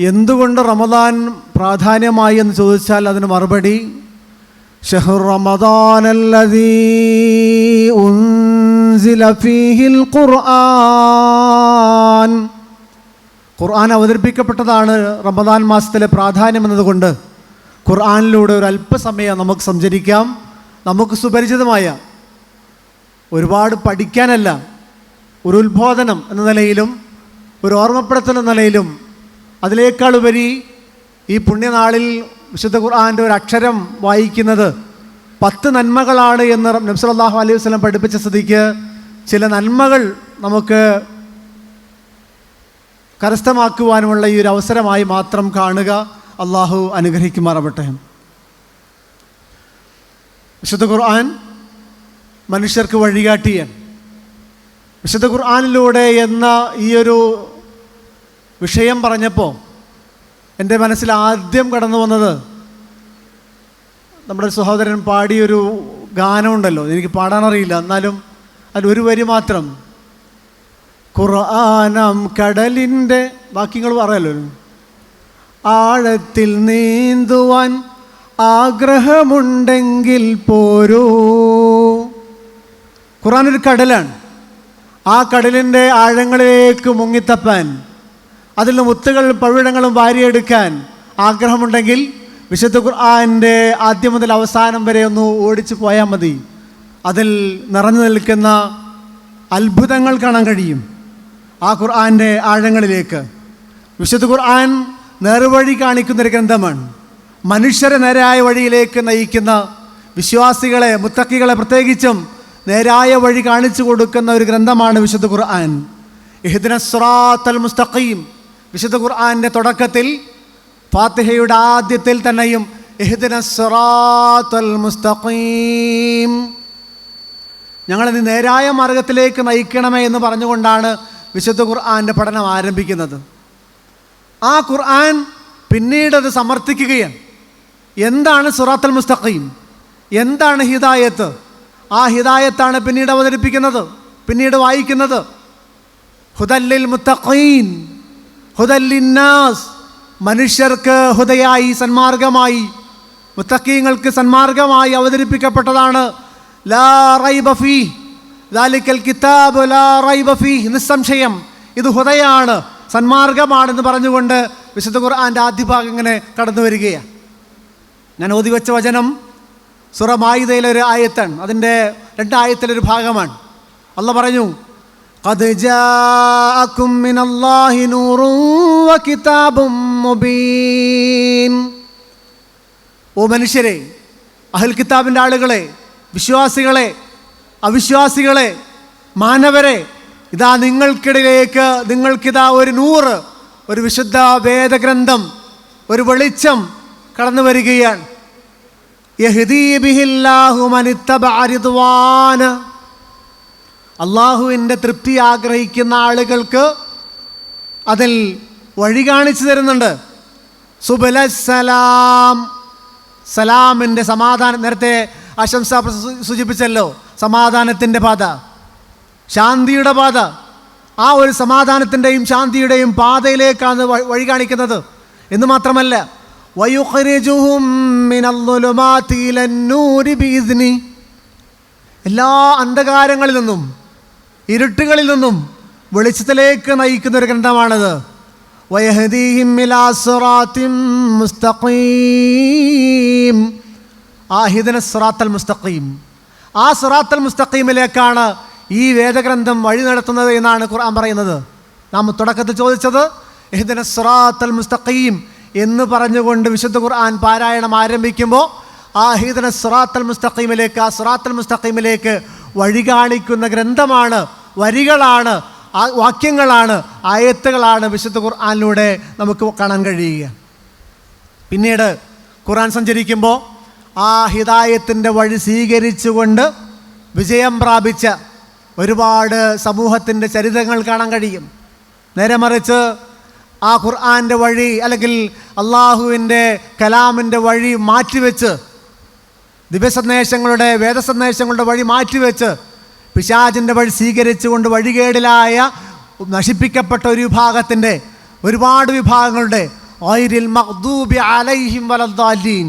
എന്തുകൊണ്ട് റമദാൻ പ്രാധാന്യമായി എന്ന് ചോദിച്ചാൽ അതിന് മറുപടി ഷഹർ ഖുർആൻ. ഖുർആൻ അവതരിപ്പിക്കപ്പെട്ടതാണ് റമദാൻ മാസത്തിലെ പ്രാധാന്യം എന്നതുകൊണ്ട്. ഖുർആാനിലൂടെ ഒരു അല്പസമയം നമുക്ക് സഞ്ചരിക്കാം. നമുക്ക് സുപരിചിതമായ ഒരുപാട് പഠിക്കാനല്ല ഒരു ഉത്ബോധനം എന്ന നിലയിലും ഒരു ഓർമ്മപ്പെടുത്തൽ എന്ന നിലയിലും അതിനേക്കാൾ ഉപരി ഈ പുണ്യനാളിൽ വിശുദ്ധ ഖുർആാന്റെ ഒരു അക്ഷരം വായിക്കുന്നത് പത്ത് നന്മകളാണ് എന്ന് നബ്സലാഹു അലൈഹി വസ്ലം പഠിപ്പിച്ച സ്ഥിതിക്ക് ചില നന്മകൾ നമുക്ക് കരസ്ഥമാക്കുവാനുമുള്ള ഈ ഒരു അവസരമായി മാത്രം കാണുക അള്ളാഹു അനുഗ്രഹിക്കുമാറാവട്ടെ. വിശുദ്ധ ഖുർആൻ മനുഷ്യർക്ക് വഴികാട്ടിയ വിശുദ്ധ ഖുർആാനിലൂടെ എന്ന ഈ ഒരു വിഷയം പറഞ്ഞപ്പോൾ എന്റെ മനസ്സിൽ ആദ്യം കടന്നു വന്നത് നമ്മുടെ സഹോദരൻ പാടിയൊരു ഗാനമുണ്ടല്ലോ എനിക്ക് പാടാൻ അറിയില്ല എന്നാലും അതിൽ ഒരു വരി മാത്രം ഖുർആാനം കടലിന്റെ വാക്യങ്ങൾ പറയല്ലോ. ആഴത്തിൽ നീന്തുവാൻ ആഗ്രഹമുണ്ടെങ്കിൽ പോരൂ. ഖുർആൻ ഒരു കടലാണ്. ആ കടലിന്റെ ആഴങ്ങളിലേക്ക് മുങ്ങിത്തപ്പാൻ അതിൽ നിന്ന് മുത്തുകളും പവിടങ്ങളും വാരിയെടുക്കാൻ ആഗ്രഹമുണ്ടെങ്കിൽ വിശുദ്ധ ഖുർആാന്റെ ആദ്യം മുതൽ അവസാനം വരെ ഒന്ന് ഓടിച്ചു പോയാൽ മതി. അതിൽ നിറഞ്ഞു നിൽക്കുന്ന അത്ഭുതങ്ങൾ കാണാൻ കഴിയും ആ ഖുർആാന്റെ ആഴങ്ങളിലേക്ക്. വിശുദ്ധ ഖുർആൻ നേർവഴി കാണിക്കുന്നൊരു ഗ്രന്ഥമാണ്. മനുഷ്യരെ നേരായ വഴിയിലേക്ക് നയിക്കുന്ന വിശ്വാസികളെ മുത്തക്കികളെ പ്രത്യേകിച്ചും നേരായ വഴി കാണിച്ചു കൊടുക്കുന്ന ഒരു ഗ്രന്ഥമാണ് വിശുദ്ധ ഖുർആൻ. ഇഹ്ദിന സ്രാത്തൽ മുസ്തഖീം. വിശുദ്ധ ഖുർആാനിന്റെ തുടക്കത്തിൽ ഫാത്തിഹയുടെ ആദ്യത്തിൽ തന്നെയും എഹ്ദിന സ്റാത്തൽ മുസ്തഖീം. ഞങ്ങളെ നേരായ മാർഗത്തിലേക്ക് നയിക്കണമേ എന്ന് പറഞ്ഞുകൊണ്ടാണ് വിശുദ്ധ ഖുർആാന്റെ പഠനം ആരംഭിക്കുന്നത്. ആ ഖുർആൻ പിന്നീട് അത് സമർത്ഥിക്കുകയാണ്. എന്താണ് സുറാത്തൽ മുസ്തഖീം? എന്താണ് ഹിദായത്ത്? ആ ഹിദായത്താണ് പിന്നീട് അവതരിപ്പിക്കുന്നത് പിന്നീട് വായിക്കുന്നത്. ഹുദല്ലിൽ മുത്തഖീൻ. ഹുദല്ലിന്നാസ്. മനുഷ്യർക്ക് ഹുദയായി സന്മാർഗമായി മുത്തക്കീങ്ങൾക്ക് സന്മാർഗമായി അവതരിപ്പിക്കപ്പെട്ടതാണ്. ലാ റൈബ ഫീ ദാലിക്കൽ കിതാബ് ലാ റൈബ ഫീ. നിസ്സംശയം ഇത് ഹുദയാണ് സന്മാർഗമാണെന്ന് പറഞ്ഞുകൊണ്ട് വിശുദ്ധ ഖുർആാന്റെ ആദ്യ ഭാഗം ഇങ്ങനെ കടന്നു വരികയാണ്. ഞാൻ ഓതി വെച്ച വചനം സുറമായുതയിലെ ഒരു ആയത്താണ്. അതിന്റെ രണ്ടായത്തിലൊരു ഭാഗമാണ്. അല്ല പറഞ്ഞു قد جاءكم من الله نور وكتاب مبين ഓ മനുഷ്യരെ അഹൽ കിതാബിൻ്റെ ആളുകളെ വിശ്വാസികളെ അവിശ്വാസികളെ മാനവരെ ഇതാ നിങ്ങൾക്കിടയിലേക്ക് നിങ്ങൾക്കിതാ ഒരു നൂറ് ഒരു വിശുദ്ധ വേദഗ്രന്ഥം ഒരു വെളിച്ചം കടന്നു വരികയാണ് യഹ്ദീ ബിഹില്ലാഹു മനിത്തബഅ റിദ്വാന. അള്ളാഹുവിന്റെ തൃപ്തി ആഗ്രഹിക്കുന്ന ആളുകൾക്ക് അതിൽ വഴി കാണിച്ചു തരുന്നുണ്ട്. സുബല സലാം സലാമിന്റെ സമാധാനം നേരത്തെ ആശംസ സൂചിപ്പിച്ചല്ലോ സമാധാനത്തിന്റെ പാത. ശാന്തിയുടെ പാത. ആ ഒരു സമാധാനത്തിന്റെയും ശാന്തിയുടെയും പാതയിലേക്കാണ് വഴി കാണിക്കുന്നത്. എന്ന് മാത്രമല്ല എല്ലാ അന്ധകാരങ്ങളിൽ നിന്നും ഇരുട്ടുകളിൽ നിന്നും വെളിച്ചത്തിലേക്ക് നയിക്കുന്ന ഒരു ഗ്രന്ഥമാണിത്. മുസ്തഖീം. ആഹിദന സിറാത്തൽ മുസ്തഖീം. ആ സിറാത്തൽ മുസ്തഖീമിലേക്കാണ് ഈ വേദഗ്രന്ഥം വഴി നടത്തുന്നത് എന്നാണ് ഖുർആൻ പറയുന്നത്. നാം തുടക്കത്തിൽ ചോദിച്ചത് ഇഹ്ദിന സിറാത്തൽ മുസ്തഖീം എന്ന് പറഞ്ഞുകൊണ്ട് വിശുദ്ധ ഖുർആൻ പാരായണം ആരംഭിക്കുമ്പോൾ ആ ഹിദന സിറാത്തൽ മുസ്തഖീമിലേക്ക് ആ സിറാത്തൽ മുസ്തഖീമിലേക്ക് വഴി കാണിക്കുന്ന ഗ്രന്ഥമാണ് വരികളാണ് ആ വാക്യങ്ങളാണ് ആയത്തുകളാണ് വിശുദ്ധ ഖുർആാനിലൂടെ നമുക്ക് കാണാൻ കഴിയുക. പിന്നീട് ഖുർആൻ സഞ്ചരിക്കുമ്പോൾ ആ ഹിതായത്തിന്റെ വഴി സ്വീകരിച്ചുകൊണ്ട് വിജയം പ്രാപിച്ച ഒരുപാട് സമൂഹത്തിന്റെ ചരിത്രങ്ങൾ കാണാൻ കഴിയും. നേരെ മറിച്ച് ആ ഖുർആാന്റെ വഴി അല്ലെങ്കിൽ അള്ളാഹുവിന്റെ കലാമിന്റെ വഴി മാറ്റിവെച്ച് ദിവ്യസന്ദേശങ്ങളുടെ വേദസന്ദേശങ്ങളുടെ വഴി മാറ്റിവെച്ച് പിശാചിന്റെ വഴി സ്വീകരിച്ചുകൊണ്ട് വഴികേടിലായ നശിപ്പിക്കപ്പെട്ട ഒരു വിഭാഗത്തിന്റെ ഒരുപാട് വിഭാഗങ്ങളുടെ ഓയിരിൽ മഖ്ദൂബി അലൈഹിം വലദ്ദാലീൻ.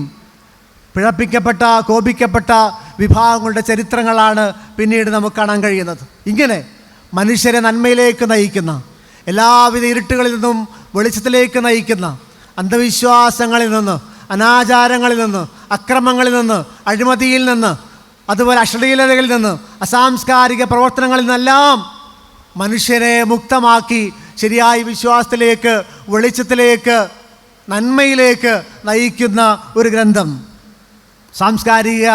പിഴപ്പിക്കപ്പെട്ട കോപിക്കപ്പെട്ട വിഭാഗങ്ങളുടെ ചരിത്രങ്ങളാണ് പിന്നീട് നമുക്ക് കാണാൻ കഴിയുന്നത്. ഇങ്ങനെ മനുഷ്യരെ നന്മയിലേക്ക് നയിക്കുന്ന എല്ലാവിധ ഇരുട്ടുകളിൽ നിന്നും വെളിച്ചത്തിലേക്ക് നയിക്കുന്ന അന്ധവിശ്വാസങ്ങളിൽ നിന്ന് അനാചാരങ്ങളിൽ നിന്ന് അക്രമങ്ങളിൽ നിന്ന് അഴിമതിയിൽ നിന്ന് അതുപോലെ അശ്ലീലതകളിൽ നിന്ന് അസാംസ്കാരിക പ്രവർത്തനങ്ങളിൽ നിന്നെല്ലാം മനുഷ്യരെ മുക്തമാക്കി ശരിയായ വിശ്വാസത്തിലേക്ക് വെളിച്ചത്തിലേക്ക് നന്മയിലേക്ക് നയിക്കുന്ന ഒരു ഗ്രന്ഥം. സാംസ്കാരിക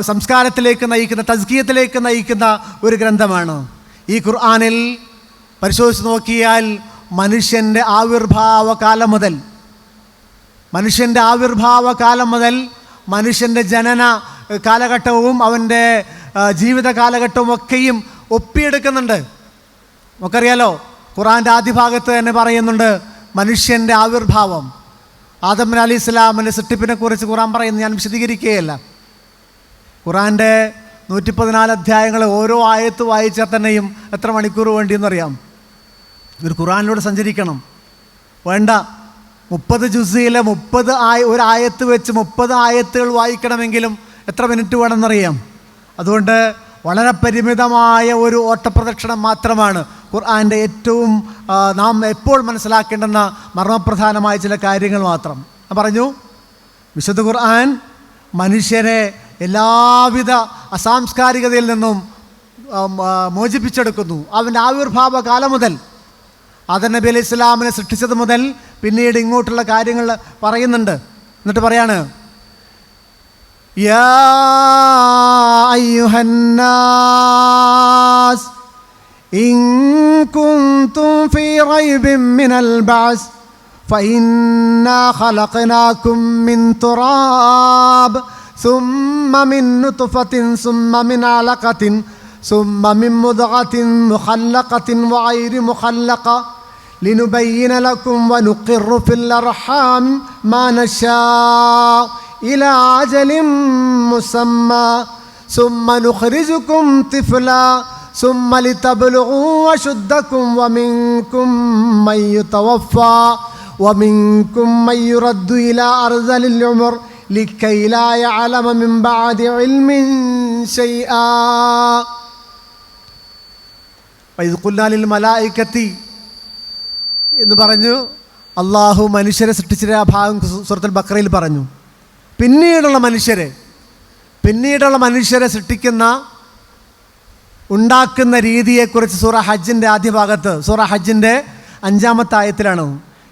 സംസ്കാരത്തിലേക്ക് നയിക്കുന്ന തസ്കീയത്തിലേക്ക് നയിക്കുന്ന ഒരു ഗ്രന്ഥമാണ്. ഈ ഖുർആാനിൽ പരിശോധിച്ച് നോക്കിയാൽ മനുഷ്യന്റെ ആവിർഭാവ കാലം മുതൽ മനുഷ്യന്റെ ആവിർഭാവ കാലം മുതൽ മനുഷ്യന്റെ ജനന കാലഘട്ടവും അവന്റെ ജീവിത കാലഘട്ടവും ഒക്കെയും ഒപ്പിയെടുക്കുന്നുണ്ട്. നമുക്കറിയാലോ ഖുറാന്റെ ആദ്യ ഭാഗത്ത് തന്നെ പറയുന്നുണ്ട് മനുഷ്യന്റെ ആവിർഭാവം. ആദം അലി ഇസ്ലാമിന്റെ സൃഷ്ടിപ്പിനെ കുറിച്ച് ഖുറാൻ പറയുന്നത് ഞാൻ വിശദീകരിക്കുകയല്ല. ഖുറാന്റെ നൂറ്റി പതിനാല് അധ്യായങ്ങൾ ഓരോ ആയത്ത് വായിച്ചാൽ തന്നെയും എത്ര മണിക്കൂർ വേണ്ടിയെന്നറിയാം ഒരു ഖുറാനിലൂടെ സഞ്ചരിക്കണം. വേണ്ട. മുപ്പത് ജുസിയിലെ മുപ്പത് ആയ ഒരു ആയത്ത് വെച്ച് മുപ്പത് ആയത്തുകൾ വായിക്കണമെങ്കിലും എത്ര മിനിറ്റ് വേണമെന്നറിയാം? അതുകൊണ്ട് വളരെ പരിമിതമായ ഒരു ഓട്ടപ്രദക്ഷിണം മാത്രമാണ് ഖുർആാന്റെ ഏറ്റവും നാം എപ്പോൾ മനസ്സിലാക്കേണ്ടെന്ന മർമ്മപ്രധാനമായ ചില കാര്യങ്ങൾ മാത്രം. ഞാൻ പറഞ്ഞു വിശുദ്ധ ഖുർആൻ മനുഷ്യരെ എല്ലാവിധ അസാംസ്കാരികതയിൽ നിന്നും മോചിപ്പിച്ചെടുക്കുന്നു. അവന്റെ ആവിർഭാവ കാലം മുതൽ ആദർ നബി അലൈഹി ഇസ്ലാമിനെ സൃഷ്ടിച്ചത് മുതൽ പിന്നീട് ഇങ്ങോട്ടുള്ള കാര്യങ്ങൾ പറയുന്നുണ്ട്. എന്നിട്ട് പറയാണ് يا أيها الناس إن كنتم في ريب من البعث فإنا خلقناكم من تراب ثم من نطفة ثم من علقة ثم من مضغة مخلقة وغير مخلقة. لنبين لكم ونقر في الأرحام ما نشاء. إلى أجل مسمى ثم نخرجكم طفلا ثم لتبلغوا أشدكم ومنكم من يتوفى ومنكم من يرد إلى أرذل العمر لكي لا يعلم من بعد علم شيئا وإذ قلنا للملائكة എന്ന് പറഞ്ഞു അള്ളാഹു മനുഷ്യരെ സൃഷ്ടിച്ച ആ ഭാഗം സുഹൃത്തുൽ ബക്രയിൽ പറഞ്ഞു പിന്നീടുള്ള മനുഷ്യരെ പിന്നീടുള്ള മനുഷ്യരെ സൃഷ്ടിക്കുന്ന ഉണ്ടാക്കുന്ന രീതിയെക്കുറിച്ച് സൂറ ഹജ്ജിന്റെ ആദ്യ ഭാഗത്ത് സൂറ ഹജ്ജിന്റെ അഞ്ചാമത്തെ ആയത്തിലാണ്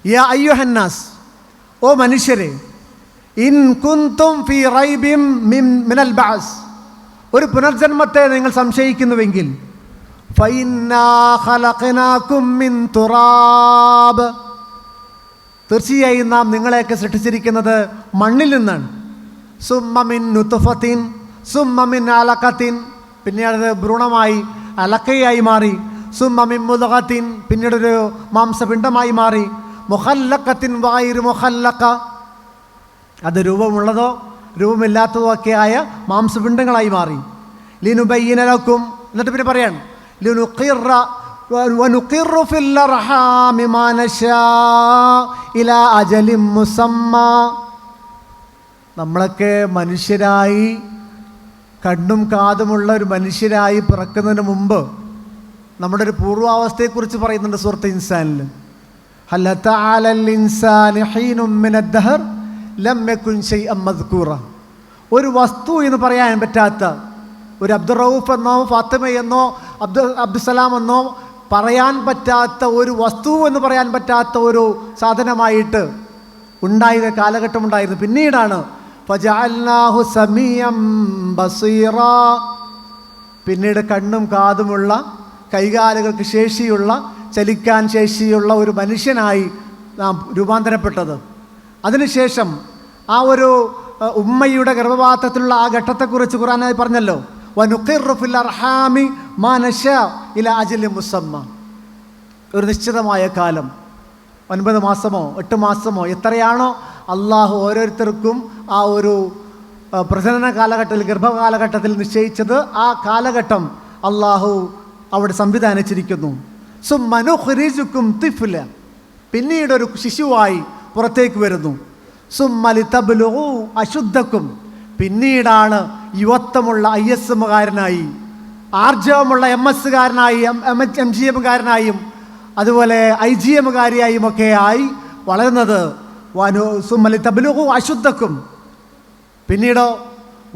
യാ അയ്യോ ഹന്നാസ് ഓ മനുഷ്യരെ ഇൻ കുന്തും ഫി റൈബിം മിൻ മിനൽ ബാസ് ഒരു പുനർജന്മത്തെ നിങ്ങൾ സംശയിക്കുന്നുവെങ്കിൽ ഫൈനാ ഖലഖനാകും മിൻ തുറാബ്. തീർച്ചയായും നാം നിങ്ങളെയൊക്കെ സൃഷ്ടിച്ചിരിക്കുന്നത് മണ്ണിൽ നിന്നാണ്. സുമ്മമിൻ നുത്തുഫത്തിൻ സുമ്മമിൻ അലക്കത്തിൻ പിന്നീട് അത് ഭ്രൂണമായി അലക്കയായി മാറി. സുമ്മമിൻ മുതകത്തിൻ പിന്നീടൊരു മാംസപിണ്ഡമായി മാറി. മുഹല്ലക്കത്തിൻ വായിരു മുഹല്ലക്ക അത് രൂപമുള്ളതോ രൂപമില്ലാത്തതോ ആയ മാംസപിണ്ഡങ്ങളായി മാറി. ലിനുബയ്യനലക്കും എന്നിട്ട് പിന്നെ പറയാണ്. ലിനുഖിറ ونقر في الأرحام ما نشاء إلى أجل مسمى നമ്മളൊക്കെ മനുഷ്യരായി കണ്ണും കാതുമുള്ള ഒരു മനുഷ്യരായി പിറക്കുന്നതിന് മുമ്പ് നമ്മുടെ ഒരു പൂർവാവസ്ഥയെക്കുറിച്ച് പറയുന്നുണ്ട് സുഹൃത്ത് ഇൻസാനിൽ ഹല്ലത്ത ആലൽ ഇൻസാനി ഹീനും മിനദ്ദഹർ ലം യകുൻ ശൈഅൻ മദ്കൂറ ഒരു വസ്തു എന്ന് പറയാൻ പറ്റാത്ത ഒരു അബ്ദുൾ റൌഫ് എന്നോ ഫാത്തിമ എന്നോ അബ്ദു അബ്ദുസലാം എന്നോ പറയാൻ പറ്റാത്ത ഒരു വസ്തു എന്ന് പറയാൻ പറ്റാത്ത ഒരു സാധനമായിട്ട് ഉണ്ടായ കാലഘട്ടം ഉണ്ടായിരുന്നു. പിന്നീടാണ് പിന്നീട് കണ്ണും കാതുമുള്ള കൈകാലുകൾക്ക് ശേഷിയുള്ള ചലിക്കാൻ ശേഷിയുള്ള ഒരു മനുഷ്യനായി നാം രൂപാന്തരപ്പെട്ടത്. അതിനുശേഷം ആ ഒരു ഉമ്മയുടെ ഗർഭപാത്രത്തിലുള്ള ആ ഘട്ടത്തെക്കുറിച്ച് ഖുറാനായി പറഞ്ഞല്ലോ. വനുഖിറു ഫിൽ അർഹാമി മാ നശാ ഇല അജലി മുസമ്മ. ഒരു നിശ്ചിതമായ കാലം. ഒൻപത് മാസമോ എട്ട് മാസമോ എത്രയാണോ അള്ളാഹു ഓരോരുത്തർക്കും ആ ഒരു പ്രജനന കാലഘട്ടത്തിൽ ഗർഭകാലഘട്ടത്തിൽ നിശ്ചയിച്ചത് ആ കാലഘട്ടം അള്ളാഹു അവിടെ സംവിധാനിച്ചിരിക്കുന്നു. സുമനുഹ്രിജുക്കും തിഫുല. തിഫില പിന്നീടൊരു ശിശുവായി പുറത്തേക്ക് വരുന്നു. സുമ്മലി തബ്ലു അശുദ്ധക്കും. പിന്നീടാണ് യുവത്വമുള്ള ഐ എസ് എമ്മുകാരനായി ആർജവമുള്ള എം എസ്സുകാരനായി എം എച്ച് എം ജി എമ്മുകാരനായും അതുപോലെ ഐ ജി എമ്മുകാരിയായും ഒക്കെ ആയി വളരുന്നത് വനു സുമലി തബ്ലുഹു അശുദ്ധക്കും. പിന്നീടോ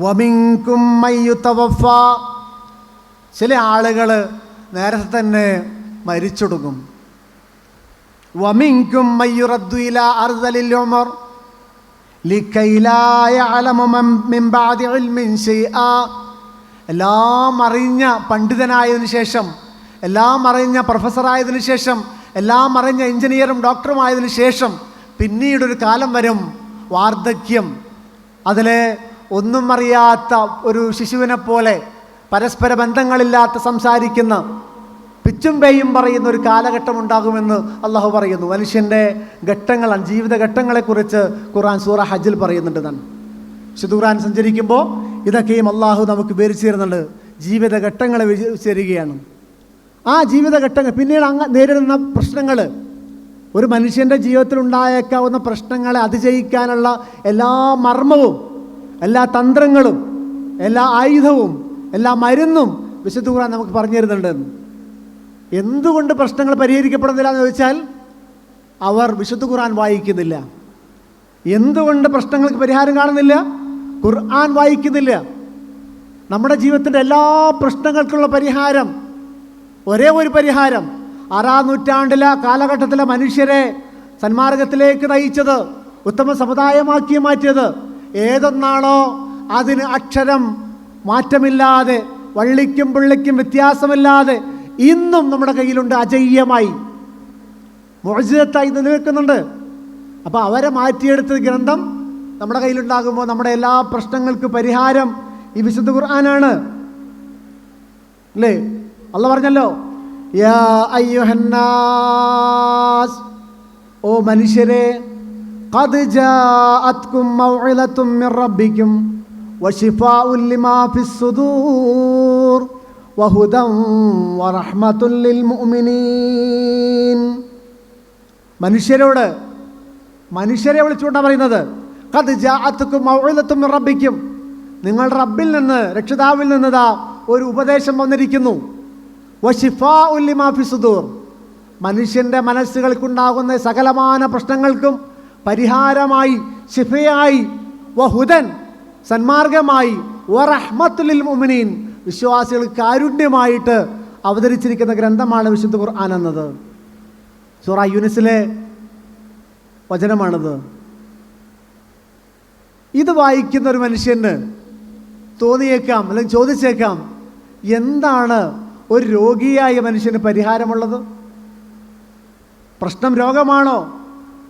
വമിങ്കും മയ്യുത്തവഫ ചില ആളുകൾ നേരത്തെ തന്നെ മരിച്ചൊടുങ്ങും. വമിങ്കും മയ്യുറദ്ദുല അർദലിൽ എല്ലാം അറിഞ്ഞ പണ്ഡിതനായതിനു ശേഷം എല്ലാം അറിഞ്ഞ പ്രൊഫസറായതിനു ശേഷം എല്ലാം അറിഞ്ഞ എഞ്ചിനീയറും ഡോക്ടറും ആയതിനു ശേഷം പിന്നീടൊരു കാലം വരും വാർദ്ധക്യം. അതിൽ ഒന്നും അറിയാത്ത ഒരു ശിശുവിനെ പോലെ പരസ്പര ബന്ധങ്ങളില്ലാത്ത സംസാരിക്കുന്ന പിച്ചും പേയും പറയുന്ന ഒരു കാലഘട്ടം ഉണ്ടാകുമെന്ന് അള്ളാഹു പറയുന്നു. മനുഷ്യന്റെ ഘട്ടങ്ങളാണ് ജീവിത ഘട്ടങ്ങളെക്കുറിച്ച് ഖുർആൻ സൂറ ഹജ്ജിൽ പറയുന്നുണ്ട് വിശുദ്ധ ഖുർആൻ സഞ്ചരിക്കുമ്പോൾ ഇതൊക്കെയും അള്ളാഹു നമുക്ക് വിവരിച്ചു തരുന്നുണ്ട്. ജീവിത ഘട്ടങ്ങളെ തരികയാണ് ആ ജീവിത ഘട്ടങ്ങൾ പിന്നീട് അങ്ങ് നേരിടുന്ന പ്രശ്നങ്ങൾ ഒരു മനുഷ്യന്റെ ജീവിതത്തിൽ ഉണ്ടായേക്കാവുന്ന പ്രശ്നങ്ങളെ അതിജയിക്കാനുള്ള എല്ലാ മർമ്മവും എല്ലാ തന്ത്രങ്ങളും എല്ലാ ആയുധവും എല്ലാ മരുന്നും വിശുദ്ധ ഖുറാൻ നമുക്ക് പറഞ്ഞു തരുന്നുണ്ട് എന്തുകൊണ്ട് പ്രശ്നങ്ങൾ പരിഹരിക്കപ്പെടുന്നില്ല എന്ന് ചോദിച്ചാൽ അവർ വിശുദ്ധ ഖുർആൻ വായിക്കുന്നില്ല. എന്തുകൊണ്ട് പ്രശ്നങ്ങൾക്ക് പരിഹാരം കാണുന്നില്ല? ഖുർആൻ വായിക്കുന്നില്ല. നമ്മുടെ ജീവിതത്തിന്റെ എല്ലാ പ്രശ്നങ്ങൾക്കുള്ള പരിഹാരം ഒരേ ഒരു പരിഹാരം ആറാം നൂറ്റാണ്ടിലെ കാലഘട്ടത്തിലെ മനുഷ്യരെ സന്മാർഗത്തിലേക്ക് നയിച്ചത് ഉത്തമ സമുദായമാക്കി മാറ്റിയത്. ഏതൊന്നാണോ അതിന് അക്ഷരം മാറ്റമില്ലാതെ വള്ളിക്കും പുള്ളിക്കും വ്യത്യാസമില്ലാതെ ഇന്നും നമ്മുടെ കയ്യിലുണ്ട് അജയ്യമായി മോചിതത്തായി നിലനിൽക്കുന്നുണ്ട് അപ്പോൾ അവരെ മാറ്റിയെടുത്ത ഗ്രന്ഥം നമ്മുടെ കയ്യിലുണ്ടാകുമ്പോൾ നമ്മുടെ എല്ലാ പ്രശ്നങ്ങൾക്ക് പരിഹാരം ഈ വിശുദ്ധ ഖുർആനാണ് അല്ലേ അല്ല പറഞ്ഞല്ലോ യാ അയ്യുഹന്നാസ് ഓ മനുഷ്യരെ قد جاءتكم موعظة من ربكم وشفاء لما في الصدور വഹുദം വറഹ്മത്തുല്ലിൽ മുഅ്മിനീൻ. മനുഷ്യരോട് മനുഷ്യരെ വിളിച്ചുകൊണ്ടാണ് പറയുന്നത്? കത് ജാഅത്തുക്കും മൗഇദത്തും റബ്ബിക്കും. നിങ്ങൾ റബ്ബിൽ നിന്ന് രക്ഷിതാവിൽ നിന്നതാ ഒരു ഉപദേശം വന്നിരിക്കുന്നു. വശിഫാ ഉല്ലി സുദൂർ. മനുഷ്യന്റെ മനസ്സുകൾക്കുണ്ടാകുന്ന സകലമാന പ്രശ്നങ്ങൾക്കും പരിഹാരമായി ശിഫയായി വഹുദൻ സന്മാർഗമായി വറഹ്മത്തുലിൽ മുഅ്മിനീൻ. വിശ്വാസികൾക്ക് കാരുണ്യമായിട്ട് അവതരിച്ചിരിക്കുന്ന ഗ്രന്ഥമാണ് വിശുദ്ധ ഖുർആൻ എന്നത്. സൂറ യൂനിസിലെ വചനമാണത്. ഇത് വായിക്കുന്ന ഒരു മനുഷ്യന് തോന്നിയേക്കാം അല്ലെങ്കിൽ ചോദിച്ചേക്കാം എന്താണ് ഒരു രോഗിയായ മനുഷ്യന് പരിഹാരമുള്ളത്? പ്രശ്നം രോഗമാണോ?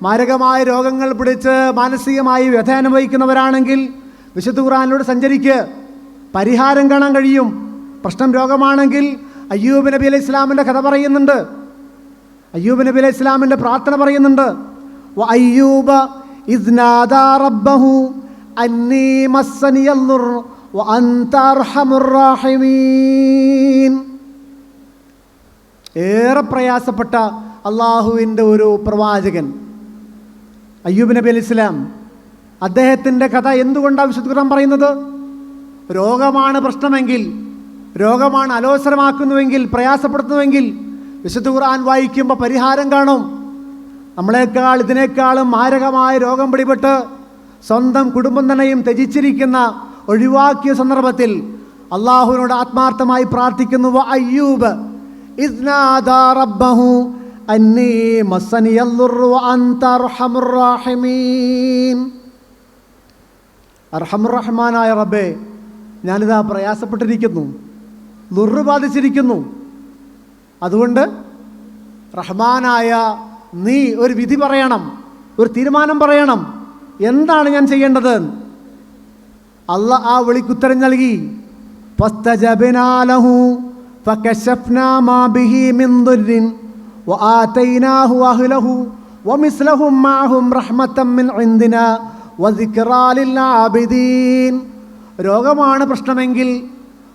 മാരകമായ രോഗങ്ങൾ പിടിച്ച് മാനസികമായി വ്യഥ അനുഭവിക്കുന്നവരാണെങ്കിൽ വിശുദ്ധ ഖുറാനിലൂടെ സഞ്ചരിക്ക്. പരിഹാരം കാണാൻ കഴിയും. പ്രശ്നം രോഗമാണെങ്കിൽ അയ്യൂബ് നബി അലൈഹി ഇസ്ലാമിന്റെ കഥ പറയുന്നുണ്ട്. അയ്യൂബ് നബി അലൈഹി ഇസ്ലാമിന്റെ പ്രാർത്ഥന പറയുന്നുണ്ട്. "വ അയ്യൂബ റബ്ബഹു ഏറെ പ്രയാസപ്പെട്ട അള്ളാഹുവിന്റെ ഒരു പ്രവാചകൻ അയ്യൂബ് നബി അലി ഇസ്ലാം അദ്ദേഹത്തിന്റെ കഥ എന്തുകൊണ്ടാണ് വിശുദ്ധ പറയുന്നത്? രോഗമാണ് പ്രശ്നമെങ്കിൽ രോഗമാണ് അലോസരമാക്കുന്നുവെങ്കിൽ പ്രയാസപ്പെടുത്തുന്നുവെങ്കിൽ വിശുദ്ധ ഖുർആൻ വായിക്കുമ്പോൾ പരിഹാരം കാണും. നമ്മളെക്കാൾ ഇതിനേക്കാളും മാരകമായ രോഗം പിടിപെട്ട് സ്വന്തം കുടുംബം തന്നെയും ത്യജിച്ചിരിക്കുന്ന ഒഴിവാക്കിയ സന്ദർഭത്തിൽ അള്ളാഹുവിനോട് ആത്മാർത്ഥമായി പ്രാർത്ഥിക്കുന്നു "വ അയ്യൂബ് അർഹമുറഹ്മാനായ റബ്ബേ ഞാനിതാ പ്രയാസപ്പെട്ടിരിക്കുന്നു. ദുർറ് ബാധിച്ചിരിക്കുന്നു. അതുകൊണ്ട് റഹ്മാനായ നീ ഒരു വിധി പറയണം ഒരു തീരുമാനം പറയണം. എന്താണ് ഞാൻ ചെയ്യേണ്ടത്? അല്ല ആ വിളിക്കുത്തരം നൽകി. രോഗമാണ് പ്രശ്നമെങ്കിൽ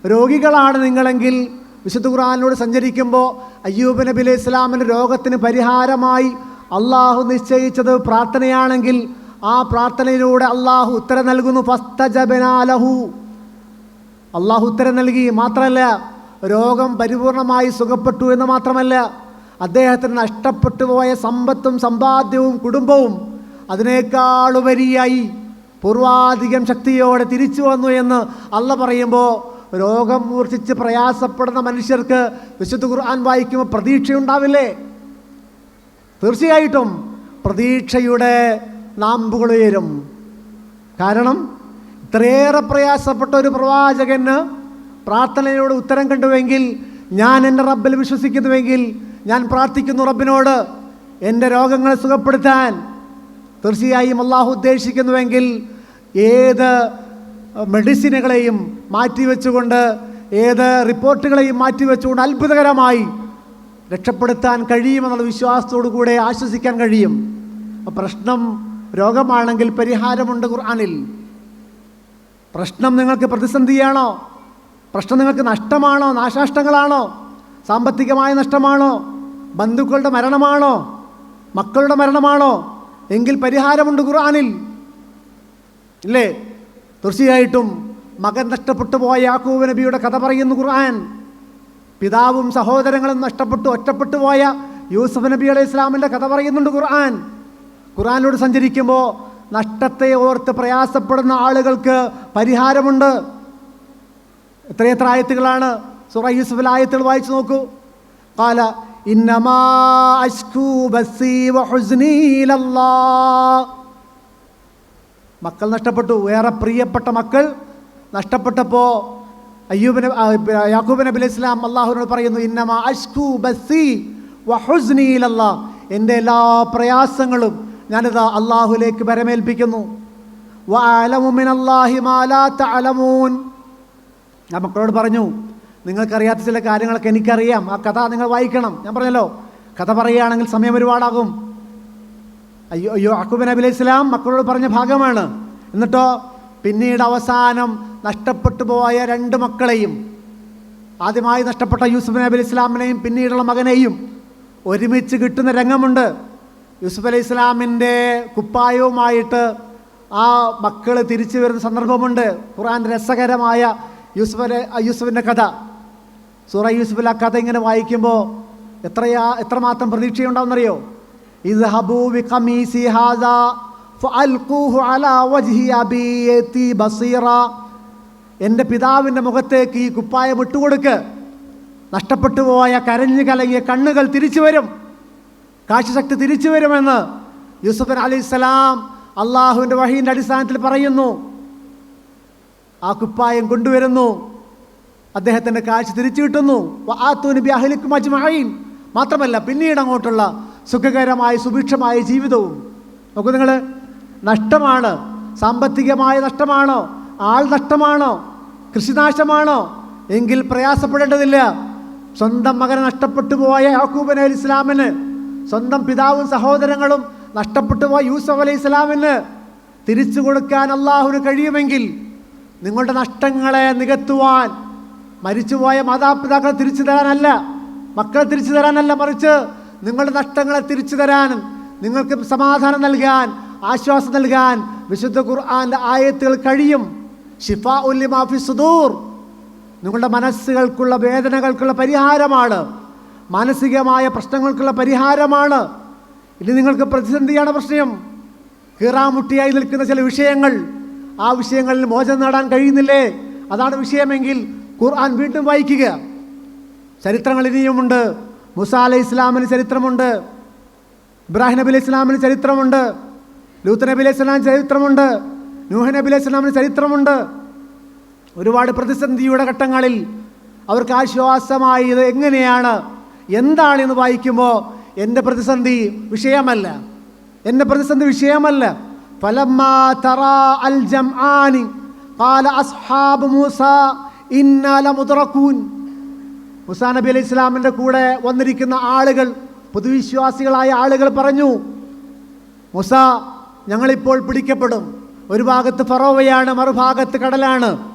രോഗികളാണ് നിങ്ങളെങ്കിൽ. വിശുദ്ധ ഖുറാനിലൂടെ സഞ്ചരിക്കുമ്പോൾ അയ്യൂബ് നബി അലൈഹി ഇസ്ലാമിന് രോഗത്തിന് പരിഹാരമായി അള്ളാഹു നിശ്ചയിച്ചത് പ്രാർത്ഥനയാണെങ്കിൽ ആ പ്രാർത്ഥനയിലൂടെ അള്ളാഹു ഉത്തരം നൽകുന്നു. ഫസ്തജബനാലഹു അള്ളാഹു ഉത്തരം നൽകി. മാത്രമല്ല രോഗം പരിപൂർണമായി സുഖപ്പെട്ടു എന്ന് മാത്രമല്ല അദ്ദേഹത്തിന് നഷ്ടപ്പെട്ടു പോയ സമ്പത്തും സമ്പാദ്യവും കുടുംബവും അതിനേക്കാളുപരിയായി. പൂർവാധികം ശക്തിയോടെ തിരിച്ചു വന്നു എന്ന് അല്ല പറയുമ്പോൾ രോഗം മൂർച്ഛിച്ച് പ്രയാസപ്പെടുന്ന മനുഷ്യർക്ക് വിശുദ്ധ ഖുർആൻ വായിക്കുമ്പോൾ പ്രതീക്ഷയുണ്ടാവില്ലേ? തീർച്ചയായിട്ടും പ്രതീക്ഷയുടെ നാമ്പുകൾ ഉയരും. കാരണം ഇത്രയേറെ പ്രയാസപ്പെട്ട ഒരു പ്രവാചകന് പ്രാർത്ഥനയോട് ഉത്തരം കണ്ടുവെങ്കിൽ ഞാൻ എന്റെ റബ്ബിൽ വിശ്വസിക്കുന്നുവെങ്കിൽ ഞാൻ പ്രാർത്ഥിക്കുന്നു റബ്ബിനോട് എന്റെ രോഗങ്ങളെ സുഖപ്പെടുത്താൻ. തീർച്ചയായും അള്ളാഹു ഉദ്ദേശിക്കുന്നുവെങ്കിൽ ഏത് മെഡിസിനുകളെയും മാറ്റിവെച്ചുകൊണ്ട് ഏത് റിപ്പോർട്ടുകളെയും മാറ്റിവെച്ചുകൊണ്ട് അത്ഭുതകരമായി രക്ഷപ്പെടുത്താൻ കഴിയുമെന്നുള്ള വിശ്വാസത്തോടു കൂടെ ആശ്വസിക്കാൻ കഴിയും. പ്രശ്നം രോഗമാണെങ്കിൽ പരിഹാരമുണ്ട് ഖുർആാനിൽ. പ്രശ്നം നിങ്ങൾക്ക് പ്രതിസന്ധിയാണോ പ്രശ്നം നിങ്ങൾക്ക് നഷ്ടമാണോ? നാശനഷ്ടങ്ങളാണോ? സാമ്പത്തികമായ നഷ്ടമാണോ? ബന്ധുക്കളുടെ മരണമാണോ? മക്കളുടെ മരണമാണോ? എങ്കിൽ പരിഹാരമുണ്ട് ഖുർആനിൽ. ഇല്ലേ? തീർച്ചയായിട്ടും മകൻ നഷ്ടപ്പെട്ടു പോയ യാക്കൂബ് നബിയുടെ കഥ പറയുന്നു ഖുർആൻ. പിതാവും സഹോദരങ്ങളും നഷ്ടപ്പെട്ടു ഒറ്റപ്പെട്ടു പോയ യൂസഫ് നബി അലൈഹി ഇസ്ലാമിന്റെ കഥ പറയുന്നുണ്ട് ഖുർആൻ. ഖുർആനിലൂടെ സഞ്ചരിക്കുമ്പോൾ നഷ്ടത്തെ ഓർത്ത് പ്രയാസപ്പെടുന്ന ആളുകൾക്ക് പരിഹാരമുണ്ട്. എത്രയെത്ര ആയത്തുകളാണ്? സുറ യൂസഫിൽ ആയത്തുകൾ വായിച്ചു നോക്കൂ. കാല ഇന്നമാ അഷ്കൂ ബസീ വഹുസ്നീ ഇലല്ലാഹ് മക്കൾ നഷ്ടപ്പെട്ടു. വേറെ പ്രിയപ്പെട്ട മക്കൾ നഷ്ടപ്പെട്ടപ്പോൾ അയ്യൂബ് നബി- യാക്കൂബ് നബി ഇസ്ലാം അള്ളാഹുവിനോട് പറയുന്നു ഇന്നമ അഷ്കു ബസി വഹുസ്നീലല്ല എന്റെ എല്ലാ പ്രയാസങ്ങളും ഞാനിതാ അള്ളാഹുലേക്ക് തഅലമൂൻ. ഞാൻ മക്കളോട് പറഞ്ഞു നിങ്ങൾക്കറിയാത്ത ചില കാര്യങ്ങളൊക്കെ എനിക്കറിയാം. ആ കഥ നിങ്ങൾ വായിക്കണം. ഞാൻ പറഞ്ഞല്ലോ കഥ പറയുകയാണെങ്കിൽ സമയം ഒരുപാടാകും. അയ്യോ അയ്യോ അക്കുബൻ നബി ഇസ്ലാം മക്കളോട് പറഞ്ഞ ഭാഗമാണ് എന്നിട്ടോ പിന്നീട് അവസാനം നഷ്ടപ്പെട്ടു പോയ രണ്ട് മക്കളെയും ആദ്യമായി നഷ്ടപ്പെട്ട യൂസുഫ് നബി ഇസ്ലാമിനെയും പിന്നീടുള്ള മകനെയും ഒരുമിച്ച് കിട്ടുന്ന രംഗമുണ്ട്. യൂസുഫ് അലൈഹി ഇസ്ലാമിന്റെ കുപ്പായവുമായിട്ട് ആ മക്കൾ തിരിച്ചു വരുന്ന സന്ദർഭമുണ്ട്. ഖുറാൻ രസകരമായ യൂസുഫ് അലൈ- യൂസുഫിന്റെ കഥ. സൂറ യൂസുഫിൽ ആ കഥ ഇങ്ങനെ വായിക്കുമ്പോൾ എത്രയാ എത്രമാത്രം പ്രതീക്ഷയുണ്ടാവുന്നറിയോ? ഇത് ഹബൂ വി കമീസി ഹാദ എന്റെ പിതാവിന്റെ മുഖത്തേക്ക് ഈ കുപ്പായം ഇട്ടുകൊടുക്ക്. നഷ്ടപ്പെട്ടു പോയ കരഞ്ഞു കലങ്ങിയ കണ്ണുകൾ തിരിച്ചു വരും. കാഴ്ചശക്തി തിരിച്ചു വരുമെന്ന് യൂസുഫ് അലി ഇസ്ലാം അള്ളാഹുവിന്റെ വഹീന്റെ അടിസ്ഥാനത്തിൽ പറയുന്നു. ആ കുപ്പായം കൊണ്ടുവരുന്നു. അദ്ദേഹത്തിന്റെ കാഴ്ച തിരിച്ചു കിട്ടുന്നു. വആത്തു നബി അഹ്ലിക്കും അജ്മഈൻ. മാത്രമല്ല പിന്നീട് അങ്ങോട്ടുള്ള സുഖകരമായ സുഭിക്ഷമായ ജീവിതവും. നോക്കൂ നിങ്ങൾ നഷ്ടമാണ്. സാമ്പത്തികമായ നഷ്ടമാണോ? ആൾ നഷ്ടമാണോ? കൃഷിനാശമാണോ? എങ്കിൽ പ്രയാസപ്പെടേണ്ടതില്ല. സ്വന്തം മകനെ നഷ്ടപ്പെട്ടു പോയ യാക്കൂബ് അലൈഹി ഇസ്ലാമിന് സ്വന്തം പിതാവും സഹോദരങ്ങളും നഷ്ടപ്പെട്ടു പോയ യൂസഫ് അലൈഹി ഇസ്ലാമിന് തിരിച്ചു കൊടുക്കാൻ അള്ളാഹുവിന് കഴിയുമെങ്കിൽ നിങ്ങളുടെ നഷ്ടങ്ങളെ നികത്തുവാൻ മരിച്ചുപോയ മാതാപിതാക്കളെ തിരിച്ചു തരാനല്ല മക്കളെ തിരിച്ചു തരാനല്ല മറിച്ച് നിങ്ങളുടെ നഷ്ടങ്ങളെ തിരിച്ചു തരാനും നിങ്ങൾക്ക് സമാധാനം നൽകാൻ ആശ്വാസം നൽകാൻ വിശുദ്ധ ഖുർആന്റെ ആയത്തുകൾ കഴിയും. ഷിഫ ഉല്ലിമാഫി സുദൂർ. നിങ്ങളുടെ മനസ്സുകൾക്കുള്ള വേദനകൾക്കുള്ള പരിഹാരമാണ്. മാനസികമായ പ്രശ്നങ്ങൾക്കുള്ള പരിഹാരമാണ്. ഇനി നിങ്ങൾക്ക് പ്രതിസന്ധിയാണ് പ്രശ്നം. കീറാമുട്ടിയായി നിൽക്കുന്ന ചില വിഷയങ്ങൾ. ആ വിഷയങ്ങളിൽ മോചനം നേടാൻ കഴിയുന്നില്ലേ? അതാണ് വിഷയമെങ്കിൽ ഖുർആൻ വീണ്ടും വായിക്കുക. ചരിത്രങ്ങൾ ഇനിയുമുണ്ട്. മുസാ അലൈഹി ഇസ്ലാമിന് ചരിത്രമുണ്ട്. ഇബ്രാഹിം നബി അലൈഹി ഇസ്ലാമിന് ചരിത്രമുണ്ട്. ലൂത്ത് നബി അലൈഹി ഇസ്ലാമിന് ചരിത്രമുണ്ട്. നൂഹ് നബി അലൈഹി സ്വലാമിന് ചരിത്രമുണ്ട്. ഒരുപാട് പ്രതിസന്ധിയുടെ ഘട്ടങ്ങളിൽ അവർക്ക് ആശ്വാസമായത് എങ്ങനെയാണ്? എന്താണെന്ന് വായിക്കുമ്പോൾ എന്റെ പ്രതിസന്ധി വിഷയമല്ല. എന്റെ പ്രതിസന്ധി വിഷയമല്ല. മുസാ നബി അലൈഹി ഇസ്ലാമിന്റെ കൂടെ വന്നിരിക്കുന്ന ആളുകൾ പൊതുവിശ്വാസികളായ ആളുകൾ പറഞ്ഞു മുസ ഞങ്ങളിപ്പോൾ പിടിക്കപ്പെടും. ഒരു ഭാഗത്ത് ഫറോവയാണ് മറുഭാഗത്ത് കടലാണ്.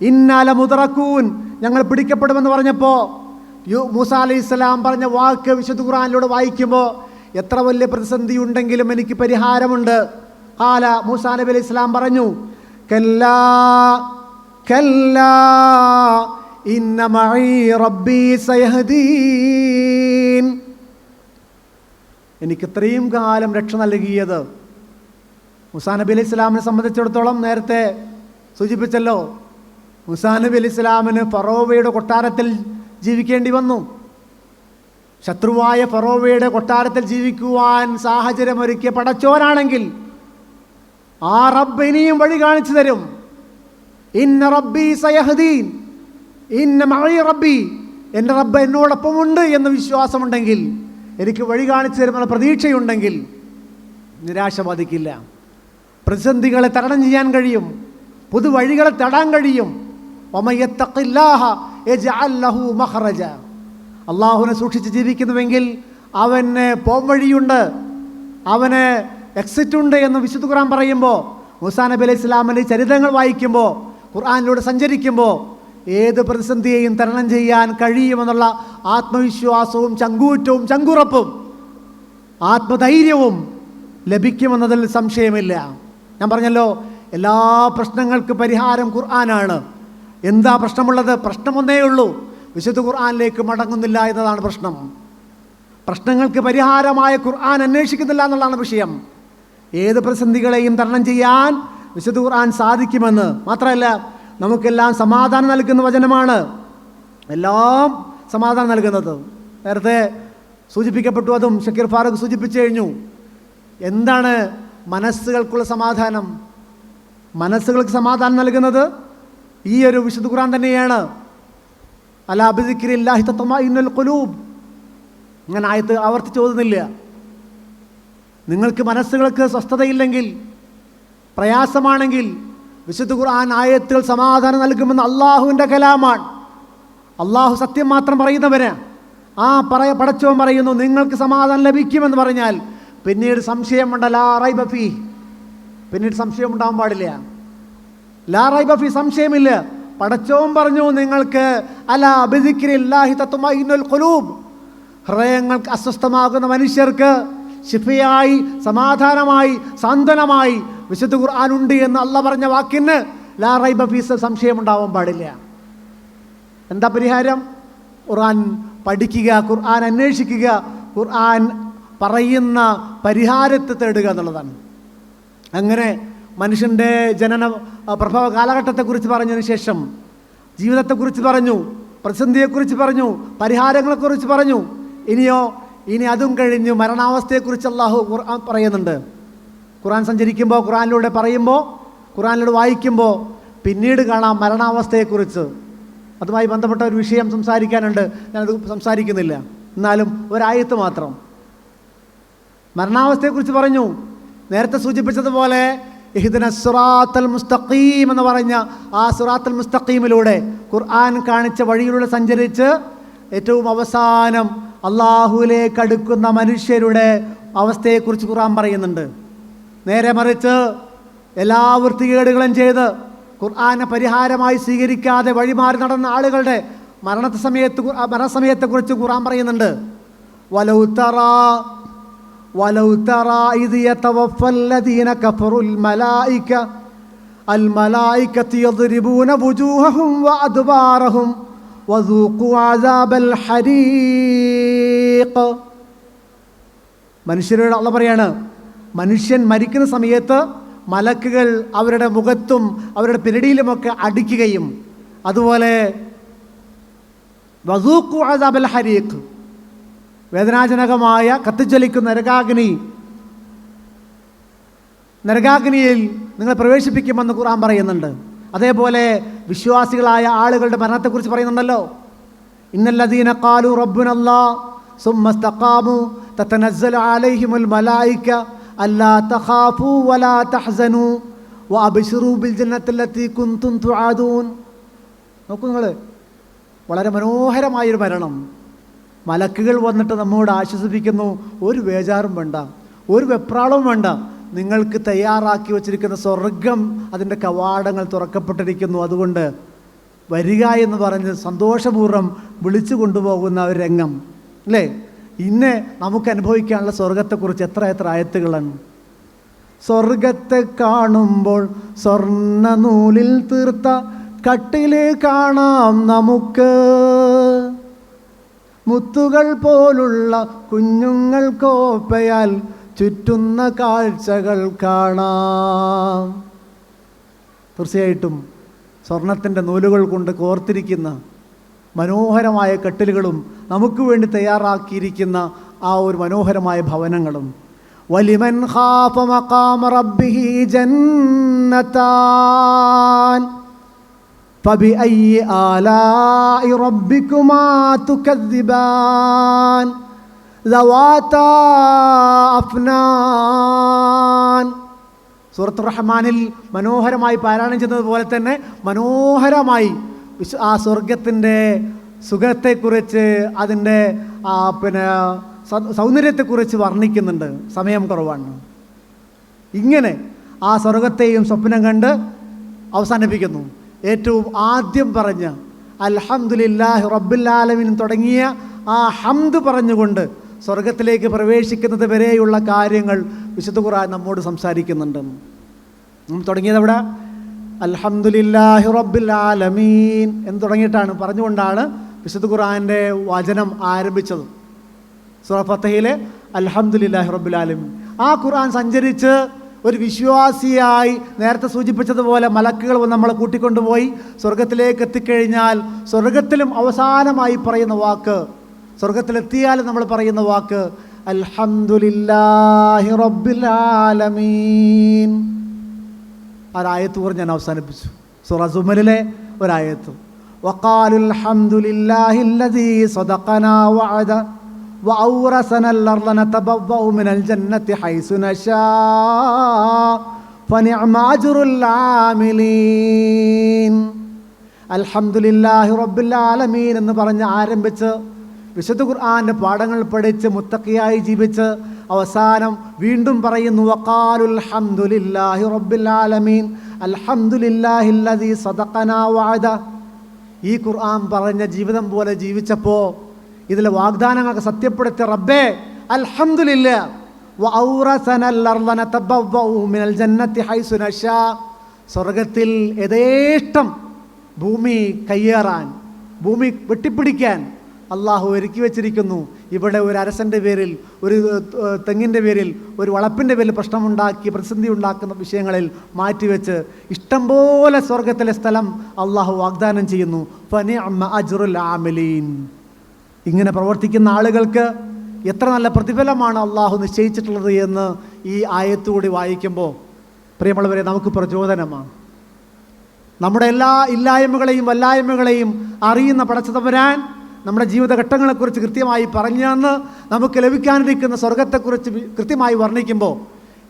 ഇന്നാല മുതറക്കൂൻ ഞങ്ങൾ പിടിക്കപ്പെടുമെന്ന് പറഞ്ഞപ്പോൾ യു മൂസ അലൈഹി ഇസ്ലാം പറഞ്ഞ വാക്ക് വിശുദ്ധ ഖുറാനിലൂടെ വായിക്കുമ്പോൾ എത്ര വലിയ പ്രതിസന്ധി ഉണ്ടെങ്കിലും എനിക്ക് പരിഹാരമുണ്ട്. ആല മൂസ നബി അലൈഹി ഇസ്ലാം പറഞ്ഞു കല്ലാ കല്ലാ ഇന്ന റബ്ബി സയഹദീൻ. എനിക്ക് ഇത്രയും കാലം രക്ഷ നൽകിയത് മുസാ നബി അലി ഇസ്ലാമിനെ സംബന്ധിച്ചിടത്തോളം നേരത്തെ സൂചിപ്പിച്ചല്ലോ മുസാ നബി അലി ഇസ്ലാമിന് ഫറോവയുടെ കൊട്ടാരത്തിൽ ജീവിക്കേണ്ടി വന്നു. ശത്രുവായ ഫറോവയുടെ കൊട്ടാരത്തിൽ ജീവിക്കുവാൻ സാഹചര്യമൊരുക്കിയ പടച്ചോനാണെങ്കിൽ ആ റബ്ബ് ഇനിയും വഴി കാണിച്ചു തരും. ഇന്ന റബ്ബി സയഹദീൻ ഇന്ന മഴ റബ്ബി എന്റെ റബ്ബ് എന്നോടൊപ്പമുണ്ട് എന്ന് വിശ്വാസമുണ്ടെങ്കിൽ എനിക്ക് വഴി കാണിച്ചു തരുമെന്ന പ്രതീക്ഷയുണ്ടെങ്കിൽ നിരാശ ബാധിക്കില്ല പ്രതിസന്ധികളെ തരണം ചെയ്യാൻ കഴിയും. പുതുവഴികളെ തടാൻ കഴിയും. അള്ളാഹുവിനെ സൂക്ഷിച്ച് ജീവിക്കുന്നുവെങ്കിൽ അവന് പോംവഴിയുണ്ട് അവന് എക്സിറ്റ് ഉണ്ട് എന്ന് വിശുദ്ധ ഖുർആൻ പറയുമ്പോൾ മുസാ നബി അലൈഹി ഇസ്ലാമിന്റെ ചരിത്രങ്ങൾ വായിക്കുമ്പോൾ ഖുർആാനിലൂടെ സഞ്ചരിക്കുമ്പോൾ ഏത് പ്രതിസന്ധിയെയും തരണം ചെയ്യാൻ കഴിയുമെന്നുള്ള ആത്മവിശ്വാസവും ചങ്കൂറ്റവും ചങ്കുറപ്പും ആത്മധൈര്യവും ലഭിക്കുമെന്നതിൽ സംശയമില്ല. ഞാൻ പറഞ്ഞല്ലോ എല്ലാ പ്രശ്നങ്ങൾക്ക് പരിഹാരം ഖുർആനാണ്. എന്താ പ്രശ്നമുള്ളത്? പ്രശ്നമൊന്നേ ഉള്ളൂ. വിശുദ്ധ ഖുർആാനിലേക്ക് മടങ്ങുന്നില്ല എന്നതാണ് പ്രശ്നം. പ്രശ്നങ്ങൾക്ക് പരിഹാരമായ ഖുർആൻ അന്വേഷിക്കുന്നില്ല എന്നുള്ളതാണ് വിഷയം. ഏത് പ്രതിസന്ധികളെയും തരണം ചെയ്യാൻ വിശുദ്ധ ഖുർആൻ സാധിക്കുമെന്ന് മാത്രമല്ല നമുക്കെല്ലാം സമാധാനം നൽകുന്ന വചനമാണ്. എല്ലാം സമാധാനം നൽകുന്നത്. നേരത്തെ സൂചിപ്പിക്കപ്പെട്ടു അതും ഷക്കീർ ഫാറൂഖ് സൂചിപ്പിച്ചു കഴിഞ്ഞു. എന്താണ് മനസ്സുകൾക്കുള്ള സമാധാനം. മനസ്സുകൾക്ക് സമാധാനം നൽകുന്നത് ഈ ഒരു വിശുദ്ധ ഖുറാൻ തന്നെയാണ്. അല അബിദിക്രില്ലാഹി തത്വമാഇന്നുൽ കുലൂബ് ഇങ്ങനെ ആയത്ത് ആവർത്തിച്ച് ഓതുന്നില്ല. നിങ്ങൾക്ക് മനസ്സുകൾക്ക് സ്വസ്ഥതയില്ലെങ്കിൽ പ്രയാസമാണെങ്കിൽ വിശുദ്ധ ഖുർആൻ ആയത്തുകൾ സമാധാനം നൽകുമെന്ന് അള്ളാഹുവിന്റെ കലാമാണ്. അള്ളാഹു സത്യം മാത്രം പറയുന്നവന് ആ പറയ പടച്ചവൻ പറയുന്നു നിങ്ങൾക്ക് സമാധാനം ലഭിക്കുമെന്ന് പറഞ്ഞാൽ പിന്നീട് സംശയമുണ്ട് ലാ റൈബ ഫീ. പിന്നീട് സംശയം ഉണ്ടാവാൻ പാടില്ല. ലാ റൈബ ഫീ സംശയമില്ല. പടച്ചവും പറഞ്ഞു നിങ്ങൾക്ക് അല ഹൃദയങ്ങൾക്ക് അസ്വസ്ഥമാകുന്ന മനുഷ്യർക്ക് ശിഫയായി സമാധാനമായി സാന്ത്വനമായി വിശുദ്ധ ഖുർആാനുണ്ട് എന്ന് അല്ല പറഞ്ഞ വാക്കിന് ലാ റൈബ ഫീസ് സംശയം ഉണ്ടാവാൻ പാടില്ല. എന്താ പരിഹാരം? ഖുർആൻ പഠിക്കുക ഖുർആൻ അന്വേഷിക്കുക ഖുർആൻ പറയുന്ന പരിഹാരത്തെ തേടുക എന്നുള്ളതാണ്. അങ്ങനെ മനുഷ്യന്റെ ജനന പ്രഭാവ കാലഘട്ടത്തെക്കുറിച്ച് പറഞ്ഞതിന് ശേഷം ജീവിതത്തെക്കുറിച്ച് പറഞ്ഞു പ്രതിസന്ധിയെക്കുറിച്ച് പറഞ്ഞു പരിഹാരങ്ങളെക്കുറിച്ച് പറഞ്ഞു ഇനിയോ ഇനി അതും കഴിഞ്ഞു മരണാവസ്ഥയെക്കുറിച്ച് അള്ളാഹു ഖുർആൻ പറയുന്നുണ്ട്. ഖുർആൻ സഞ്ചരിക്കുമ്പോൾ ഖുർആനിലൂടെ പറയുമ്പോൾ ഖുർആനിലൂടെ വായിക്കുമ്പോൾ പിന്നീട് കാണാം മരണാവസ്ഥയെക്കുറിച്ച്. അതുമായി ബന്ധപ്പെട്ട ഒരു വിഷയം സംസാരിക്കാനുണ്ട്. ഞാനത് സംസാരിക്കുന്നില്ല. എന്നാലും ഒരായത്ത് മാത്രം. മരണാവസ്ഥയെക്കുറിച്ച് പറഞ്ഞു. നേരത്തെ സൂചിപ്പിച്ചതുപോലെ ഇഹിദിന സുറാത്തൽ മുസ്തഖീം എന്ന് പറഞ്ഞ ആ സുറാത്തൽ മുസ്തഖീമിലൂടെ ഖുർആൻ കാണിച്ച വഴിയിലൂടെ സഞ്ചരിച്ച് ഏറ്റവും അവസാനം അള്ളാഹുവിലേക്ക് അടുക്കുന്ന മനുഷ്യരുടെ അവസ്ഥയെക്കുറിച്ച് ഖുർആൻ പറയുന്നുണ്ട്. നേരെ മറിച്ച് എല്ലാ വൃത്തികേടുകളും ചെയ്ത് ഖുർആനെ പരിഹാരമായി സ്വീകരിക്കാതെ വഴിമാറി നടന്ന ആളുകളുടെ മരണത്തെ സമയത്ത് മരണസമയത്തെക്കുറിച്ച് ഖുർആൻ പറയുന്നുണ്ട്. വലൗ തറാ ولو ترى إذ يتوفى الذين كفروا الملائكة الملائكة يضربون وجوههم وأدبارهم وذوقوا عذاب الحريق മനുഷ്യരോട് അള്ള പറയാണ് മനുഷ്യൻ മരിക്കുന്ന സമയത്ത് മലക്കുകൾ അവരുടെ മുഖത്തും അവരുടെ പിരടിയിലുമൊക്കെ അടിക്കുകയും അതുപോലെ വസൂഖു അസാബൽ ഹരീഖ് വേദനാജനകമായ കത്തിച്ചലിക്കുന്ന നരകാഗ്നി. നരകാഗ്നിയിൽ നിങ്ങളെ പ്രവേശിപ്പിക്കുമെന്ന് ഖുർആൻ പറയുന്നുണ്ട്. അതേപോലെ വിശ്വാസികളായ ആളുകളുടെ മരണത്തെക്കുറിച്ച് പറയുന്നുണ്ടല്ലോ. ഇന്നല്ലദീന കാലു റബ്ബുനല്ലാ സുമ്മസ്തഖാമു തത്തനസ്സൽ അലൈഹിമുൽ മലായിക്ക അല്ലാ തഖാഫു വലാ തഹ്സനു വ അബ്ശിറു ബിൽ ജന്നത്തില്ലത്തി കുന്തും തുആദൂൻ. നോക്കൂ നിങ്ങൾ വളരെ മനോഹരമായൊരു മരണം മലക്കുകൾ വന്നിട്ട് നമ്മോട് ആശ്വസിപ്പിക്കുന്നു. ഒരു ബേജാറും വേണ്ട. ഒരു വെപ്രാളവും വേണ്ട. നിങ്ങൾക്ക് തയ്യാറാക്കി വച്ചിരിക്കുന്ന സ്വർഗം അതിന്റെ കവാടങ്ങൾ തുറക്കപ്പെട്ടിരിക്കുന്നു. അതുകൊണ്ട് വരിക എന്ന് പറഞ്ഞ് സന്തോഷപൂർവം വിളിച്ചു കൊണ്ടുപോകുന്ന ഒരു രംഗം. അല്ലേ? ഇന്ന് നമുക്ക് അനുഭവിക്കാനുള്ള സ്വർഗത്തെക്കുറിച്ച് എത്ര എത്ര ആയത്തുകളാണ്. സ്വർഗത്തെ കാണുമ്പോൾ സ്വർണ നൂലിൽ തീർത്ത കട്ടിലെ കാണാം നമുക്ക്. മുത്തുകൾ പോലുള്ള കുഞ്ഞുങ്ങൾ കോപ്പയാൽ ചുറ്റുന്ന കാഴ്ചകൾ കാണാം. തീർച്ചയായിട്ടും സ്വർണത്തിന്റെ നൂലുകൾ കൊണ്ട് കോർത്തിരിക്കുന്ന മനോഹരമായ കെട്ടിലുകളും നമുക്ക് വേണ്ടി തയ്യാറാക്കിയിരിക്കുന്ന ആ ഒരു മനോഹരമായ ഭവനങ്ങളും. വലിമൻ ഖാഫ മഖാമ റബ്ബിഹി ജന്നതാൻ فبأي آلاء ربكما تكذبان ذواتا أفنان സൂറത്ത് റഹ്മാനിൽ മനോഹരമായി പാരായണം ചെയ്യുന്നതുപോലെ തന്നെ മനോഹരമായി വിശ് ആ സ്വർഗത്തിൻ്റെ സുഖത്തെക്കുറിച്ച് അതിൻ്റെ ആ, പിന്നെ സൗ- സൗന്ദര്യത്തെക്കുറിച്ച് വർണ്ണിക്കുന്നുണ്ട് സമയം കുറവാണ് ഇങ്ങനെ ആ സ്വർഗത്തെയും സ്വപ്നം കണ്ട് അവസാനിപ്പിക്കുന്നു ഏറ്റവും ആദ്യം പറഞ്ഞ അൽഹംദുലില്ലാഹി റബ്ബുല്ലാലമിനും തുടങ്ങിയ ആ ഹംദ് പറഞ്ഞുകൊണ്ട് സ്വർഗത്തിലേക്ക് പ്രവേശിക്കുന്നത് വരെയുള്ള കാര്യങ്ങൾ വിശുദ്ധ ഖുറാൻ നമ്മോട് സംസാരിക്കുന്നുണ്ട്. നമ്മൾ തുടങ്ങിയത് അവിടെ അൽഹംദുലില്ലാഹി റബ്ബുല്ലാലമീൻ എന്ന് തുടങ്ങിയിട്ടാണ് പറഞ്ഞുകൊണ്ടാണ് വിശുദ്ധ ഖുറാന്റെ വചനം ആരംഭിച്ചത്. സൂറ ഫത്തഹിലെ റബ്ബുലാലമീൻ ആ ഖുറാൻ സഞ്ചരിച്ച് ഒരു വിശ്വാസിയായി നേരത്തെ സൂചിപ്പിച്ചതുപോലെ മലക്കുകൾ നമ്മളെ കൂട്ടിക്കൊണ്ടുപോയി സ്വർഗത്തിലേക്ക് എത്തിക്കഴിഞ്ഞാൽ സ്വർഗത്തിലും അവസാനമായി പറയുന്ന വാക്ക് സ്വർഗത്തിലെത്തിയാൽ നമ്മൾ പറയുന്ന വാക്ക് അൽഹന്ദുലില്ലാഹിറബിലാലമീൻ റബ്ബിൽ ആലമീൻ. ഞാൻ അവസാനിപ്പിച്ചു. സുറസുമലിലെ ഒരായത്തു. വക്കാലുൽ ഹംദുലില്ലാഹില്ലദീ സദഖനാ وأورثنا الأرض نتبوأ من الجنة حيث نشاء فنعم أجر العاملين അൽഹംദുലില്ലാഹി റബ്ബിൽ ആലമീൻ എന്ന് പറഞ്ഞ് ആരംഭിച്ച് വിശുദ്ധ ഖുർആന്റെ പാഠങ്ങൾ പഠിച്ച് മുത്തക്കിയായി ജീവിച്ച് അവസാനം വീണ്ടും പറയുന്നു വഖാലുൽ ഹംദുലില്ലാഹി റബ്ബിൽ ആലമീൻ അൽഹംദുലില്ലാഹില്ലദീ സദഖനാ വഅദ ഈ ഖുർആൻ പറഞ്ഞ ജീവിതം പോലെ ജീവിച്ചപ്പോൾ ഇതിലെ വാഗ്ദാനങ്ങളൊക്കെ സത്യപ്പെടുത്തിയ റബ്ബേ അൽഹമില്ല സ്വർഗത്തിൽ യഥേഷ്ടം ഭൂമി കയ്യേറാൻ ഭൂമി വെട്ടിപ്പിടിക്കാൻ അള്ളാഹു ഒരുക്കി വെച്ചിരിക്കുന്നു. ഇവിടെ ഒരു അരസന്റെ പേരിൽ ഒരു തെങ്ങിന്റെ പേരിൽ ഒരു വളപ്പിന്റെ പേരിൽ പ്രശ്നമുണ്ടാക്കി പ്രതിസന്ധി ഉണ്ടാക്കുന്ന വിഷയങ്ങളിൽ മാറ്റിവെച്ച് ഇഷ്ടം പോലെ സ്വർഗത്തിലെ സ്ഥലം അള്ളാഹു വാഗ്ദാനം ചെയ്യുന്നു. ഫനി അമ്മ അജുറുൽ ആമലീൻ. ഇങ്ങനെ പ്രവർത്തിക്കുന്ന ആളുകൾക്ക് എത്ര നല്ല പ്രതിഫലമാണ് അള്ളാഹു നിശ്ചയിച്ചിട്ടുള്ളത് എന്ന് ഈ ആയത്തുകൂടി വായിക്കുമ്പോൾ പ്രിയമുള്ളവരെ നമുക്ക് പ്രചോദനമാണ്. നമ്മുടെ എല്ലാ ഇല്ലായ്മകളെയും വല്ലായ്മകളെയും അറിയുന്ന പടച്ചതവരാൻ നമ്മുടെ ജീവിതഘട്ടങ്ങളെക്കുറിച്ച് കൃത്യമായി പറഞ്ഞു തന്ന് നമുക്ക് ലഭിക്കാനിരിക്കുന്ന സ്വർഗത്തെക്കുറിച്ച് കൃത്യമായി വർണിക്കുമ്പോൾ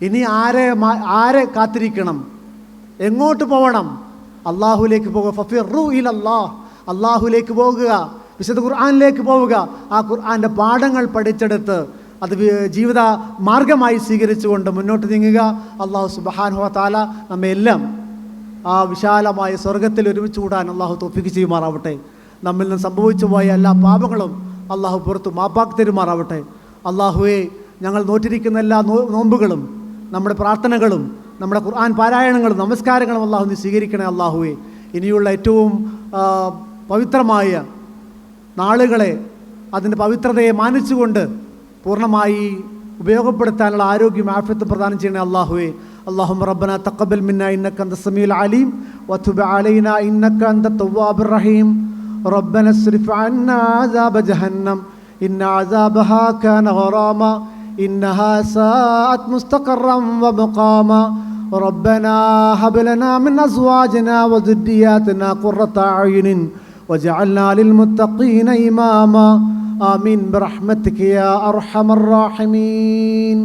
ഇനി ആരെ ആരെ കാത്തിരിക്കണം? എങ്ങോട്ട് പോകണം അള്ളാഹുലേക്ക് പോകുക. ഫഫിറു ഇൽ അള്ളാഹ് അള്ളാഹുലേക്ക് പോകുക. വിശുദ്ധ ഖുർആാനിലേക്ക് പോവുക. ആ ഖുർആാന്റെ പാഠങ്ങൾ പഠിച്ചെടുത്ത് അത് ജീവിത മാർഗമായി സ്വീകരിച്ചുകൊണ്ട് മുന്നോട്ട് നീങ്ങുക. അള്ളാഹു സുബഹാനുഹ താല നമ്മെല്ലാം ആ വിശാലമായ സ്വർഗത്തിൽ ഒരുമിച്ച് കൂടാൻ അള്ളാഹു തോഫിക്ക് ചെയ്യുമാറാവട്ടെ. നമ്മിൽ നിന്ന് സംഭവിച്ചു പോയ എല്ലാ പാപങ്ങളും അള്ളാഹു പുറത്ത് മാപ്പാക്കി തരുമാറാവട്ടെ. അള്ളാഹുവെ ഞങ്ങൾ നോറ്റിരിക്കുന്ന എല്ലാ നോമ്പുകളും നമ്മുടെ പ്രാർത്ഥനകളും നമ്മുടെ ഖുർആൻ പാരായണങ്ങളും നമസ്കാരങ്ങളും അള്ളാഹു നീ സ്വീകരിക്കണേ അള്ളാഹുവെ. ഇനിയുള്ള ഏറ്റവും പവിത്രമായ നാളുകളെ അതിൻ്റെ പവിത്രതയെ മാനിച്ചുകൊണ്ട് പൂർണ്ണമായി ഉപയോഗപ്പെടുത്താനുള്ള ആരോഗ്യം ആഫ്യത്ത് പ്രദാനം ചെയ്യണേ അള്ളാഹുവെ اللهم ربنا تقبل منا إنك أنت السميع العليم وتب علينا إنك أنت التواب الرحيم ربنا اصرف عنا عذاب جهنم إن عذابها كان غراما إنها ساءت مستقرا ومقاما ربنا هب لنا من أزواجنا وذرياتنا قرة أعين وجعلنا للمتقين إماما. آمين. برحمتك يا أرحم الراحمين.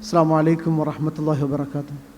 السلام عليكم ورحمة الله وبركاته.